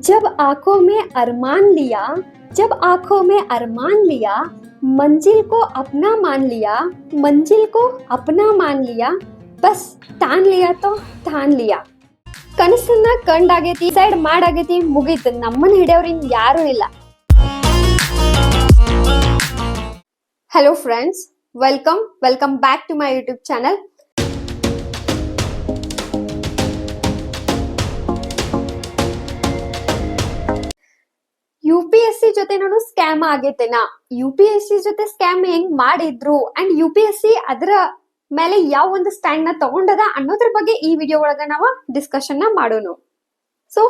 जब आंखों में अरमान लिया जब आंखों में अरमान लिया मंजिल को अपना मान लिया मंजिल को अपना मान लिया बस ತಾನ್ ಲಿಯಾ ತೋ ತಾನ್ ಲಿಯಾ ಕನಸನ್ನ ಕಂಡಾಗೈತಿ ಸೈಡ್ ಮಾಡಾಗೈತಿ ಮುಗೀತು ನಮ್ಮನ್ನ ಹಿಡಿಯೋರಿನ್ ಯಾರು ಇಲ್ಲ hello friends welcome welcome back to my YouTube channel ಆಗೈತೆನಾ U P S C ಜೊತೆ ಸ್ಕ್ಯಾಮ್ ಹೆಂಗ್ ಮಾಡಿದ್ರು? And U P S C ಅದರ ಮೇಲೆ ಯಾವ ಒಂದು ಸ್ಟ್ಯಾಂಡ್ನ ತಗೊಂಡದ ಅನ್ನೋದ್ರ ಬಗ್ಗೆ ಈ ವಿಡಿಯೋ ಒಳಗ ನಾವು ಡಿಸ್ಕಷನ್ನ ಮಾಡೋಣ ಸೊ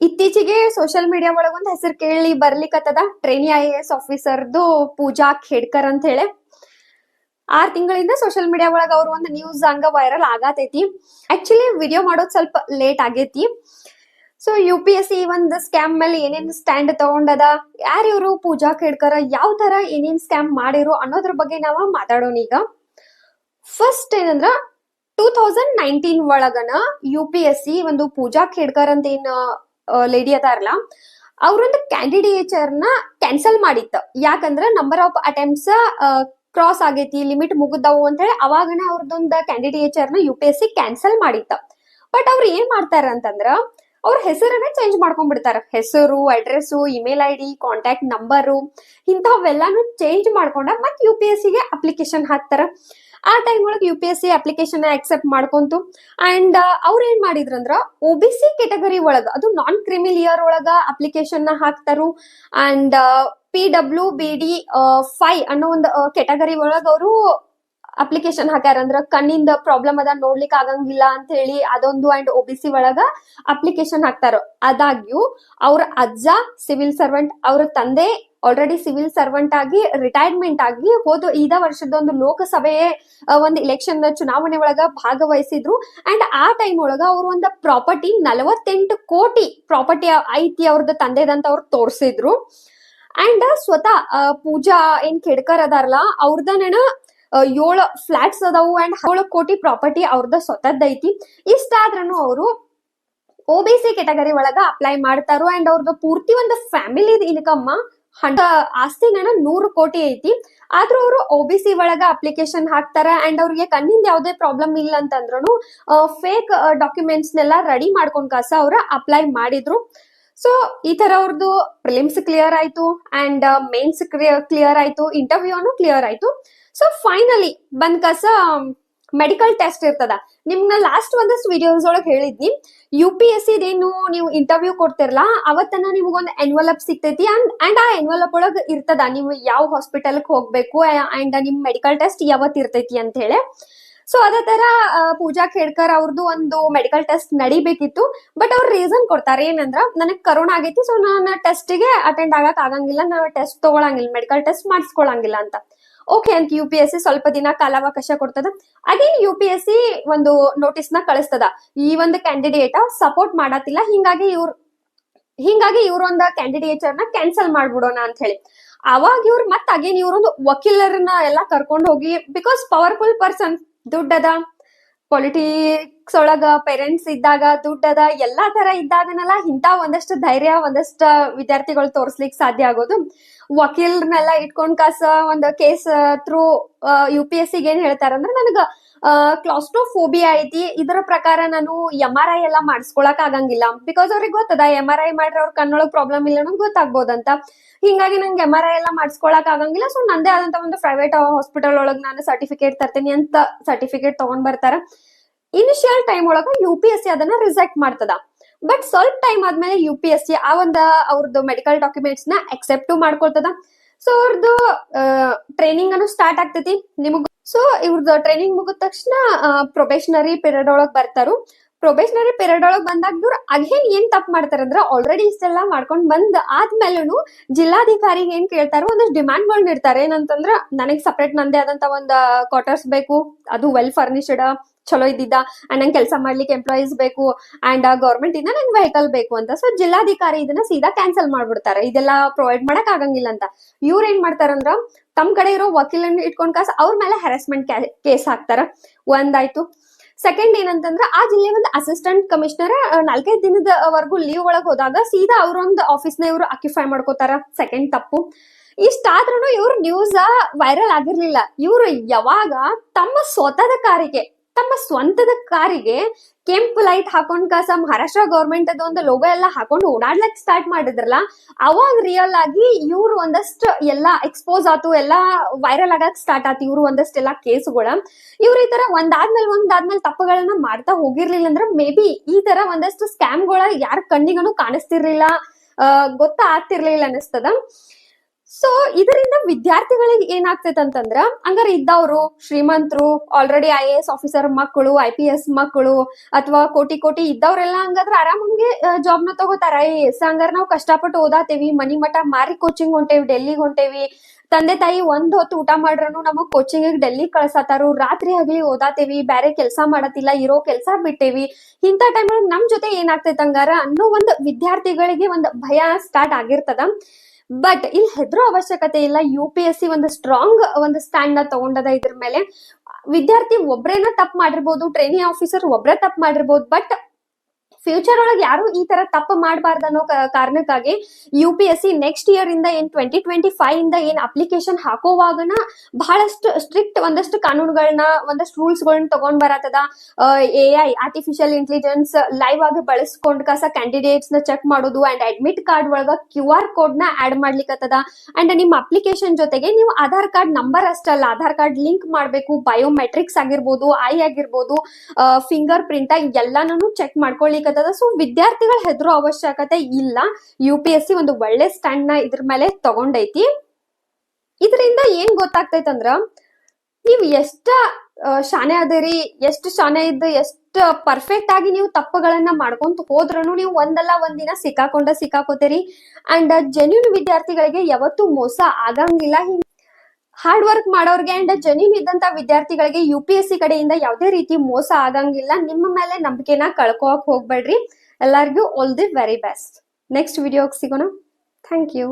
ಇತ್ತೀಚೆಗೆ ಸೋಷಿಯಲ್ ಮೀಡಿಯಾ ಒಳಗ ಒಂದ್ ಹೆಸರು ಕೇಳಿ ಬರ್ಲಿಕ್ಕತ್ತದ ಟ್ರೈನಿ ಐ ಎ ಎಸ್ ಆಫೀಸರ್ದು ಪೂಜಾ ಖೇಡ್ಕರ್ ಅಂತ ಹೇಳಿ. ಆರ್ ತಿಂಗಳಿಂದ ಸೋಷಿಯಲ್ ಮೀಡಿಯಾ ಒಳಗ ಅವ್ರ ಒಂದು ನ್ಯೂಸ್ ಹಂಗ ವೈರಲ್ ಆಗತೈತಿ. ಆಕ್ಚುಲಿ ವಿಡಿಯೋ ಮಾಡೋದ್ ಸ್ವಲ್ಪ ಲೇಟ್ ಆಗೈತಿ. So U P S C ಒಂದು ಸ್ಕ್ಯಾಮ್ ಮೇಲೆ ಏನೇನ್ ಸ್ಟ್ಯಾಂಡ್ ತಗೊಂಡದ? ಯಾರು ಇವರು? ಪೂಜಾ ಕೇಳ್ಕರ ಯಾವ ತರ ಏನೇನ್ ಸ್ಕ್ಯಾಮ್ ಮಾಡಿರು ಅನ್ನೋದ್ರ ಬಗ್ಗೆ ನಾವ ಮಾತಾಡೋಣ ಈಗ. ಫಸ್ಟ್ ಏನಂದ್ರ ಟೂ ತೌಸಂಡ್ ನೈನ್ಟೀನ್ ಒಳಗನ ಯು ಪಿ ಎಸ್ ಸಿ ಒಂದು ಪೂಜಾ ಖೇಡ್ಕರ್ ಅಂತ ಏನ್ ಲೇಡಿ ಅದಾರಲ್ಲ ಅವ್ರೊಂದು ಕ್ಯಾಂಡಿಡೇಚರ್ನ ಕ್ಯಾನ್ಸಲ್ ಮಾಡಿತ್ತ. ಯಾಕಂದ್ರ ನಂಬರ್ ಆಫ್ ಅಟೆಂಪ್ಸ್ ಕ್ರಾಸ್ ಆಗೈತಿ ಲಿಮಿಟ್ ಮುಗಿದವು ಅಂತ ಹೇಳಿ ಅವಾಗನ ಅವ್ರದ್ದೊಂದು ಕ್ಯಾಂಡಿಡೇಚರ್ನ U P S C cancel ಮಾಡಿತ್ತ. But ಅವ್ರು ಏನ್ ಮಾಡ್ತಾರ ಅಂತಂದ್ರ ಅವ್ರ ಹೆಸರನ್ನ ಚೇಂಜ್ ಮಾಡ್ಕೊಂಡ್ಬಿಡ್ತಾರೆ. ಹೆಸರು address email I D contact number ಇಂಥವೆಲ್ಲಾನು change ಮಾಡ್ಕೊಂಡ ಮತ್ ಯು ಪಿ ಎಸ್ ಸಿಗೆ ಅಪ್ಲಿಕೇಶನ್ ಹಾಕ್ತಾರ. ಆ ಟೈಮ್ ಒಳಗೆ U P S C application accept ಮಾಡ್ಕೊಂತು. And ಅವ್ರ ಏನ್ ಮಾಡಿದ್ರಂದ್ರ ಒ ಬಿ ಸಿ ಕೆಟಗರಿ ಒಳಗ, ಅದು ನಾನ್ ಕ್ರಿಮಿಲ್ ಇಯರ್ ಒಳಗ ಅಪ್ಲಿಕೇಶನ್ನ ಹಾಕ್ತಾರು. And P W B D five ಅನ್ನೋ ಒಂದು ಕೆಟಗರಿ ಒಳಗ ಅವರು ಅಪ್ಲಿಕೇಶನ್ ಹಾಕ್ಯಾರ ಅಂದ್ರ ಕಣ್ಣಿಂದ ಪ್ರಾಬ್ಲಮ್ ಅದ ನೋಡ್ಲಿಕ್ ಆಗಂಗಿಲ್ಲ ಅಂತ ಹೇಳಿ ಅದೊಂದು ಅಂಡ್ ಒ ಬಿ ಸಿ ಒಳಗ ಅಪ್ಲಿಕೇಶನ್ ಹಾಕ್ತಾರ. ಅದಾಗ್ಯೂ ಅವ್ರ ಅಜ್ಜ ಸಿವಿಲ್ ಸರ್ವೆಂಟ್ ಅವ್ರ ತಂದೆ ಆಲ್ರೆಡಿ ಸಿವಿಲ್ ಸರ್ವೆಂಟ್ ಆಗಿ ರಿಟೈರ್ಮೆಂಟ್ ಆಗಿ ಹೋದ ಈದ ವರ್ಷದ ಒಂದು ಲೋಕಸಭೆ ಆ, ಒಂದು ಇಲೆಕ್ಷನ್ ಚುನಾವಣೆ ಒಳಗ ಭಾಗವಹಿಸಿದ್ರು. ಅಂಡ್ ಆ ಟೈಮ್ ಒಳಗ ಅವ್ರ ಒಂದು ಪ್ರಾಪರ್ಟಿ ನಲವತ್ತೆಂಟು ಕೋಟಿ ಪ್ರಾಪರ್ಟಿ ಐತಿ ಅವ್ರದ್ದು ತಂದೆದಂತ ಅವ್ರು ತೋರ್ಸಿದ್ರು. ಅಂಡ್ ಸ್ವತಃ ಪೂಜಾ ಏನ್ ಖೇಡ್ಕರ್ ಅದಾರಲ್ಲ ಅವ್ರದನೇನ ಏಳು ಫ್ಲಾಟ್ಸ್ ಅದಾವು ಅಂಡ್ ಏಳು ಕೋಟಿ ಪ್ರಾಪರ್ಟಿ ಅವ್ರದ ಸ್ವತದ್ದೈತಿ ಇಷ್ಟಾದ್ರೂ ಅವರು ಒ ಬಿ ಸಿ ಕೆಟಗರಿ ಒಳಗ ಅಪ್ಲೈ ಮಾಡ್ತಾರೋ ಅಂಡ್ ಅವ್ರದ್ದು ಪೂರ್ತಿ ಒಂದು ಫ್ಯಾಮಿಲಿ ಇನ್ಕಮ್ ಹಂಡ ನನ್ನ ನೂರು ಕೋಟಿ ಐತಿ. ಆದ್ರೂ ಅವರು ಒ ಬಿ ಸಿ ಒಳಗ ಅಪ್ಲಿಕೇಶನ್ ಹಾಕ್ತಾರ ಅಂಡ್ ಅವ್ರಿಗೆ ಕಣ್ಣಿಂದ ಯಾವುದೇ ಪ್ರಾಬ್ಲಮ್ ಇಲ್ಲ ಅಂತಂದ್ರು ಫೇಕ್ ಡಾಕ್ಯುಮೆಂಟ್ಸ್ ನೆಲ್ಲ ರೆಡಿ ಮಾಡ್ಕೊಂಡ್ ಕಾಸ ಅವ್ರ ಅಪ್ಲೈ ಮಾಡಿದ್ರು. ಸೊ ಈ ತರ ಅವ್ರದ್ದು ಪ್ರಿಲಿಮ್ಸ್ ಕ್ಲಿಯರ್ ಆಯ್ತು ಅಂಡ್ ಮೇನ್ಸ್ ಕ್ಲಿಯರ್ ಆಯ್ತು ಇಂಟರ್ವ್ಯೂನು ಕ್ಲಿಯರ್ ಆಯ್ತು. ಸೊ ಫೈನಲಿ ಬಂದ್ ಕಸ ಮೆಡಿಕಲ್ ಟೆಸ್ಟ್ ಇರ್ತದ. ನಿಮ್ನ ಲಾಸ್ಟ್ ಒಂದಷ್ಟು ವಿಡಿಯೋಸ್ ಒಳಗೆ ಹೇಳಿದ್ನಿ. ಯು ಪಿ ಎಸ್ ಇದೇನು ನೀವು ಇಂಟರ್ವ್ಯೂ ಕೊಡ್ತಿರಲ್ಲ ಅವತ್ತನ ನಿಮ್ಗೊಂದು ಎನ್ವಲಪ್ ಸಿಗ್ತೈತಿ ಅಂಡ್ ಅಂಡ್ ಆ ಎನ್ವಲಪ್ ಒಳಗೆ ಇರ್ತದ. ನೀವು ಯಾವ ಹಾಸ್ಪಿಟಲ್ಗೆ ಹೋಗ್ಬೇಕು ಅಂಡ್ ನಿಮ್ ಮೆಡಿಕಲ್ ಟೆಸ್ಟ್ ಯಾವತ್ತಿರ್ತೈತಿ ಅಂತ ಹೇಳಿ. ಸೊ ಅದೇ ತರ ಪೂಜಾ ಖೇಡ್ಕರ್ ಅವ್ರದ್ದು ಒಂದು ಮೆಡಿಕಲ್ ಟೆಸ್ಟ್ ನಡಿಬೇಕಿತ್ತು. ಬಟ್ ಅವ್ರ ರೀಸನ್ ಕೊಡ್ತಾರೆ. ಏನಂದ್ರ, ನನಗ್ ಕರೋನಾ ಆಗೈತಿ ಸೊ ನಾನು ಟೆಸ್ಟ್ಗೆ ಅಟೆಂಡ್ ಆಗಕ್ ಆಗಂಗಿಲ್ಲ. ನಾನು ಟೆಸ್ಟ್ ತಗೊಳಂಗಿಲ್ಲ ಮೆಡಿಕಲ್ ಟೆಸ್ಟ್ ಮಾಡಿಸ್ಕೊಳಂಗಿಲ್ಲ ಅಂತ. ಓಕೆ ಅಂತ ಯು ಪಿ ಎಸ್ ಸಿ ಸ್ವಲ್ಪ ದಿನ ಕಾಲಾವಕಾಶ ಕೊಡ್ತದ. Again U P S C ಒಂದು ನೋಟಿಸ್ನ ಕಳಿಸ್ತದ. ಈ ಒಂದು ಕ್ಯಾಂಡಿಡೇಟ್ ಸಪೋರ್ಟ್ ಮಾಡತ್ತಿಲ್ಲ ಹಿಂಗಾಗಿ ಇವ್ರ, ಹಿಂಗಾಗಿ ಇವ್ರೊಂದ ಕ್ಯಾಂಡಿಡೇಚರ್ನ ಕ್ಯಾನ್ಸಲ್ ಮಾಡ್ಬಿಡೋಣ ಅಂತ ಹೇಳಿ. ಅವಾಗ ಇವ್ರು ಮತ್ತ ಅಗೇನ್ ಇವ್ರೊಂದು ವಕೀಲರನ್ನ ಎಲ್ಲಾ ಕರ್ಕೊಂಡು ಹೋಗಿ ಬಿಕಾಸ್ ಪವರ್ಫುಲ್ ಪರ್ಸನ್ ದುಡ್ಡದ ಪೊಲಿಟಿಕ್ಸ್ ಒಳಗ ಪೇರೆಂಟ್ಸ್ ಇದ್ದಾಗ ದುಡ್ಡದ ಎಲ್ಲಾ ತರ ಇದ್ದಾಗನಲ್ಲ ಇಂತ ಒಂದಷ್ಟು ಧೈರ್ಯ, ಒಂದಷ್ಟು ವಿದ್ಯಾರ್ಥಿಗಳು ತೋರ್ಸ್ಲಿಕ್ ಸಾಧ್ಯ ಆಗೋದು. ವಕೀಲ್ರನ್ನೆಲ್ಲ ಇಟ್ಕೊಂಡ್ ಕಾಸ ಒಂದು case through U P S ಸಿಗೆ ಏನ್ ಹೇಳ್ತಾರಂದ್ರ ನನಗ ಕ್ಲಾಸ್ಟ್ರೋಫೋಬಿಯಾ ಐತಿ. ಇದರ ಪ್ರಕಾರ ನಾನು ಎಂ ಆರ್ ಐ ಎಲ್ಲ ಮಾಡಿಸ್ಕೊಳಕ್ ಆಗಂಗಿಲ್ಲ. ಬಿಕಾಸ್ ಅವ್ರಿಗೆ ಗೊತ್ತದ ಎಂ ಆರ್ ಐ ಮಾಡ್ರೆ ಅವ್ರ ಕಣ್ಣೊಳಗ್ ಪ್ರಾಬ್ಲಮ್ ಇಲ್ಲ ಅನ್ನೋದು ಗೊತ್ತಾಗ್ಬೋದಂತ. ಹಿಂಗಾಗಿ ನಂಗೆ ಎಂ ಆರ್ ಐ ಎಲ್ಲ ಮಾಡಿಸ್ಕೊಳಕ್ ಆಗಂಗಿಲ್ಲ. ಸೊ ನಂದೇ ಆದಂತ ಒಂದು ಪ್ರೈವೇಟ್ ಹಾಸ್ಪಿಟಲ್ ಒಳಗ್ ನಾನು ಸರ್ಟಿಫಿಕೇಟ್ ತರ್ತೀನಿ ಅಂತ ಸರ್ಟಿಫಿಕೇಟ್ ತಗೊಂಡ್ ಬರ್ತಾರ. ಇನಿಷಿಯಲ್ ಟೈಮ್ ಒಳಗ ಯು ಪಿ ಎಸ್ ಸಿ ಅದನ್ನ ರಿಜೆಕ್ಟ್ ಮಾಡ್ತದ. ಬಟ್ ಸ್ವಲ್ಪ ಟೈಮ್ ಆದ್ಮೇಲೆ ಯು ಪಿ ಎಸ್ ಸಿ ಆ ಒಂದು ಅವ್ರದ್ದು ಮೆಡಿಕಲ್ ಡಾಕ್ಯುಮೆಂಟ್ಸ್ನ ಅಕ್ಸೆಪ್ಟ್ ಮಾಡ್ಕೊಳ್ತದ. ಸೊ ಅವ್ರದ್ದು ಟ್ರೈನಿಂಗ್ ಅನ್ನು ಸ್ಟಾರ್ಟ್ ಆಗ್ತೈತಿ. ನಿಮಗ್ ಸೊ ಇವ್ರದ್ದು ಟ್ರೈನಿಂಗ್ ಮುಗಿದ ತಕ್ಷಣ ಪ್ರೊಬೇಷನರಿ ಪೀರಿಯಡ್ ಒಳಗ್ ಬರ್ತಾರು. ಪ್ರೊಬೇಷನರಿ ಪೀರಿಯಡ್ ಒಳಗ್ ಬಂದಾಗ ಇವ್ರು ಅಗೇನ್ ಏನ್ ತಪ್ಪು ಮಾಡ್ತಾರಂದ್ರ ಆಲ್ರೆಡಿ ಇಷ್ಟೆಲ್ಲ ಮಾಡ್ಕೊಂಡ್ ಬಂದ್ ಆದ್ಮೇಲೂ ಜಿಲ್ಲಾಧಿಕಾರಿಗೆ ಏನ್ ಕೇಳ್ತಾರೋ ಒಂದಷ್ಟು ಡಿಮ್ಯಾಂಡ್ ಇಡ್ತಾರೆ ಏನಂತಂದ್ರ, ನನಗ್ ಸಪ್ರೇಟ್ ನಂದೇ ಆದಂತ ಒಂದ್ ಕ್ವಾರ್ಟರ್ಸ್ ಬೇಕು. ಅದು ವೆಲ್ ಫರ್ನಿಶ್ಡ್ ಚಲೋ ಇದ್ದಿದ್ದ. ಅಂಡ್ ನಂಗೆ ಕೆಲಸ ಮಾಡ್ಲಿಕ್ಕೆ ಎಂಪ್ಲಾಯೀಸ್ ಬೇಕು. ಅಂಡ್ ಗೌರ್ಮೆಂಟ್ ಇಂದ ನಂಗೆ ವೆಹಿಕಲ್ ಬೇಕು ಅಂತ. ಸೊ ಜಿಲ್ಲಾಧಿಕಾರಿ ಇದನ್ನ ಸೀದಾ ಕ್ಯಾನ್ಸಲ್ ಮಾಡ್ಬಿಡ್ತಾರೆ. ಇದೆಲ್ಲ ಪ್ರೊವೈಡ್ ಮಾಡಕ್ ಆಗಂಗಿಲ್ಲ ಅಂತ. ಇವ್ರ ಏನ್ ಮಾಡ್ತಾರಂದ್ರ ತಮ್ ಕಡೆ ಇರೋ ವಕೀಲನ್ನ ಇಟ್ಕೊಂಡ್ ಕಾಸ ಅವ್ರ ಮೇಲೆ ಹ್ಯಾರಸ್ಮೆಂಟ್ ಕೇಸ್ ಹಾಕ್ತಾರ. ಒಂದಾಯ್ತು. ಸೆಕೆಂಡ್ ಏನಂತಂದ್ರ, ಆ ಜಿಲ್ಲೆ ಒಂದು ಅಸಿಸ್ಟೆಂಟ್ ಕಮಿಷನರ್ ನಾಲ್ಕೈದು ದಿನದವರೆಗೂ ಲೀವ್ ಒಳಗ್ ಹೋದಾಗ ಸೀದಾ ಅವ್ರೊಂದು ಆಫೀಸ್ನ ಇವ್ರು ಅಕ್ಯುಫೈ ಮಾಡ್ಕೋತಾರ. ಸೆಕೆಂಡ್ ತಪ್ಪು. ಇಷ್ಟಾದ್ರೂ ಇವ್ರ ನ್ಯೂಸ್ ವೈರಲ್ ಆಗಿರ್ಲಿಲ್ಲ. ಇವ್ರು ಯಾವಾಗ ತಮ್ಮ ಸ್ವತಃದ ಕಾರಿಗೆ ತಮ್ಮ ಸ್ವಂತದ ಕಾರಿಗೆ ಕೆಂಪು ಲೈಟ್ ಹಾಕೊಂಡ್ ಕಾಸ, ಮಹಾರಾಷ್ಟ್ರ ಗೌರ್ಮೆಂಟ್ ಅದ ಒಂದು ಲೋಗೋ ಎಲ್ಲ ಹಾಕೊಂಡು ಓಡಾಡ್ಲಕ್ ಸ್ಟಾರ್ಟ್ ಮಾಡಿದ್ರಲ್ಲ, ಅವಾಗ ರಿಯಲ್ ಆಗಿ ಇವ್ರು ಒಂದಷ್ಟು ಎಲ್ಲಾ ಎಕ್ಸ್ಪೋಸ್ ಆತು, ಎಲ್ಲಾ ವೈರಲ್ ಆಗಕ್ ಸ್ಟಾರ್ಟ್ ಆತು, ಇವ್ರು ಒಂದಷ್ಟೆಲ್ಲಾ ಕೇಸ್ಗಳ. ಇವ್ರ ಈ ತರ ಒಂದಾದ್ಮೇಲೆ ಒಂದಾದ್ಮೇಲೆ ತಪ್ಪುಗಳನ್ನ ಮಾಡ್ತಾ ಹೋಗಿರ್ಲಿಲ್ಲ ಅಂದ್ರೆ ಮೇ ಬಿ ಈ ತರ ಒಂದಷ್ಟು ಸ್ಕ್ಯಾಮ್ಗಳ ಯಾರ ಕಣ್ಣಿಗನು ಕಾಣಿಸ್ತಿರ್ಲಿಲ್ಲ ಗೊತ್ತ ಆಗ್ತಿರ್ಲಿಲ್ಲ ಅನಿಸ್ತದ ಸೊ ಇದರಿಂದ ವಿದ್ಯಾರ್ಥಿಗಳಿಗೆ ಏನಾಗ್ತೈತೆ ಅಂತಂದ್ರ, ಹಂಗಾರೆ ಇದ್ದವ್ರು, ಶ್ರೀಮಂತರು already I A S officer ಮಕ್ಕಳು ಐ ಪಿ ಎಸ್ ಮಕ್ಕಳು, ಅಥವಾ ಕೋಟಿ ಕೋಟಿ ಇದ್ದವ್ರೆಲ್ಲ ಹಂಗಾದ್ರೆ ಆರಾಮಂಗೆ ಜಾಬ್ನ ತಗೋತಾರ. ಐ ಎ ಎಸ್ ಹಂಗಾರೆ ನಾವು ಕಷ್ಟಪಟ್ಟು ಓದಾತೇವಿ, ಮನಿ ಮಠ ಮಾರಿ ಕೋಚಿಂಗ್ ಹೊಂಟೇವಿ, ಡೆಲ್ಲಿಗೆ ಹೊಂಟೇವಿ. ತಂದೆ ತಾಯಿ ಒಂದ್ ಹೊತ್ತು ಊಟ ಮಾಡ್ರನು ನಮಗ್ ಕೋಚಿಂಗ್ ಡೆಲ್ಲಿ ಕಳ್ಸತಾರು. ರಾತ್ರಿ ಆಗ್ಲಿ ಓದಾತೇವಿ, ಬ್ಯಾರೆ ಕೆಲ್ಸ ಮಾಡತಿಲ್ಲ, ಇರೋ ಕೆಲ್ಸ ಬಿಟ್ಟೇವಿ. ಇಂತ ಟೈಮ್ ನಮ್ ಜೊತೆ ಏನಾಗ್ತೈತೆ ಹಂಗಾರ ಅನ್ನೋ ಒಂದ್ ವಿದ್ಯಾರ್ಥಿಗಳಿಗೆ ಒಂದ್ ಭಯ ಸ್ಟಾರ್ಟ್ ಆಗಿರ್ತದ. ಬಟ್ ಇಲ್ಲಿ ಹೆದರೋ ಅವಶ್ಯಕತೆ ಇಲ್ಲ. ಯು ಪಿ ಎಸ್ ಸಿ ಒಂದು ಸ್ಟ್ರಾಂಗ್ ಒಂದು ಸ್ಟ್ಯಾಂಡ್ನ ತಗೊಂಡದ ಇದ್ರ ಮೇಲೆ. ವಿದ್ಯಾರ್ಥಿ ಒಬ್ರೇನ ತಪ್ಪು ಮಾಡಿರ್ಬೋದು ಟ್ರೈನಿಂಗ್ ಆಫೀಸರ್ ಒಬ್ರೇ ತಪ್ಪು ಮಾಡಿರ್ಬೋದು ಬಟ್ ಫ್ಯೂಚರ್ ಒಳಗೆ ಯಾರು ಈ ತರ ತಪ್ಪು ಮಾಡಬಾರ್ದು ಅನ್ನೋ ಕಾರಣಕ್ಕಾಗಿ U P S C next year ಇಂದ ಏನ್ ಟ್ವೆಂಟಿ ಟ್ವೆಂಟಿ ಫೈವ್ ಇಂದ ಏನ್ ಅಪ್ಲಿಕೇಶನ್ ಹಾಕೋವಾಗನ ಬಹಳಷ್ಟು ಸ್ಟ್ರಿಕ್ಟ್ ಒಂದಷ್ಟು ಕಾನೂನುಗಳನ್ನ ಒಂದಷ್ಟು ರೂಲ್ಸ್ ಗಳನ್ನ ತಗೊಂಡ್ ಬರತ್ತದ. A I artificial intelligence live ಆಗಿ ಬಳಸ್ಕೊಂಡ್ ಕಸ ಕ್ಯಾಂಡಿಡೇಟ್ಸ್ನ ಚೆಕ್ ಮಾಡೋದು ಅಂಡ್ ಅಡ್ಮಿಟ್ ಕಾರ್ಡ್ ಒಳಗ ಕ್ಯೂ ಆರ್ ಕೋಡ್ನ ಆಡ್ ಮಾಡ್ಲಿಕ್ಕತ್ತದ ಅಂಡ್ ನಿಮ್ಮ ಅಪ್ಲಿಕೇಶನ್ ಜೊತೆಗೆ ನೀವು ಆಧಾರ್ ಕಾರ್ಡ್ ನಂಬರ್ ಅಷ್ಟಲ್ಲ. ಆಧಾರ್ ಕಾರ್ಡ್ ಲಿಂಕ್ ಮಾಡಬೇಕು ಬಯೋಮೆಟ್ರಿಕ್ಸ್ ಆಗಿರ್ಬೋದು ಐ ಆಗಿರ್ಬೋದು ಫಿಂಗರ್ ಪ್ರಿಂಟ್ ಎಲ್ಲಾನು ಚೆಕ್ ಮಾಡ್ಕೊಳ್ಳಿಕ್ಕತ್ತದ ಸೊ ವಿದ್ಯಾರ್ಥಿಗಳು ಹೆದರೋ ಅವಶ್ಯಕತೆ ಇಲ್ಲ. ಯು ಒಂದು ಒಳ್ಳೆ ಸ್ಟ್ಯಾಂಡ್ನ ಇದ್ರ ಮೇಲೆ ತಗೊಂಡೈತಿ. ಇದರಿಂದ ಏನ್ ಗೊತ್ತಾಗ್ತೈತಂದ್ರ, ನೀವ್ ಎಷ್ಟ ಶಾನೆ ಅದೇರಿ, ಎಷ್ಟು ಶಾನೆ ಇದ್ದು, ಎಷ್ಟು ಪರ್ಫೆಕ್ಟ್ ಆಗಿ ನೀವು ತಪ್ಪುಗಳನ್ನ ಮಾಡ್ಕೊಂತ ಹೋದ್ರೂ ನೀವು ಒಂದಲ್ಲ ಒಂದಿನ ಸಿಕ್ಕಾಕೊಂಡ ಸಿಕ್ಕಾಕೋತೀರಿ. ಅಂಡ್ ಜೆನ್ಯೂನ್ ವಿದ್ಯಾರ್ಥಿಗಳಿಗೆ ಯಾವತ್ತೂ ಮೋಸ ಆಗಂಗಿಲ್ಲ. ಹಾರ್ಡ್ ವರ್ಕ್ ಮಾಡೋರ್ಗೆ ಅಂಡ್ ಜೆನ್ಯೂನ್ ಇದ್ದಂತ ವಿದ್ಯಾರ್ಥಿಗಳಿಗೆ ಯು ಪಿ ಎಸ್ ಸಿ ಕಡೆಯಿಂದ ಯಾವುದೇ ರೀತಿ ಮೋಸ ಆಗಂಗಿಲ್ಲ. ನಿಮ್ಮ ಮೇಲೆ ನಂಬಿಕೆನ ಕಳ್ಕೋಕ್ ಹೋಗ್ಬೇಡ್ರಿ. ಎಲ್ಲರಿಗೂ all the very best next ವಿಡಿಯೋಗೆ ಸಿಗೋಣ. Thank you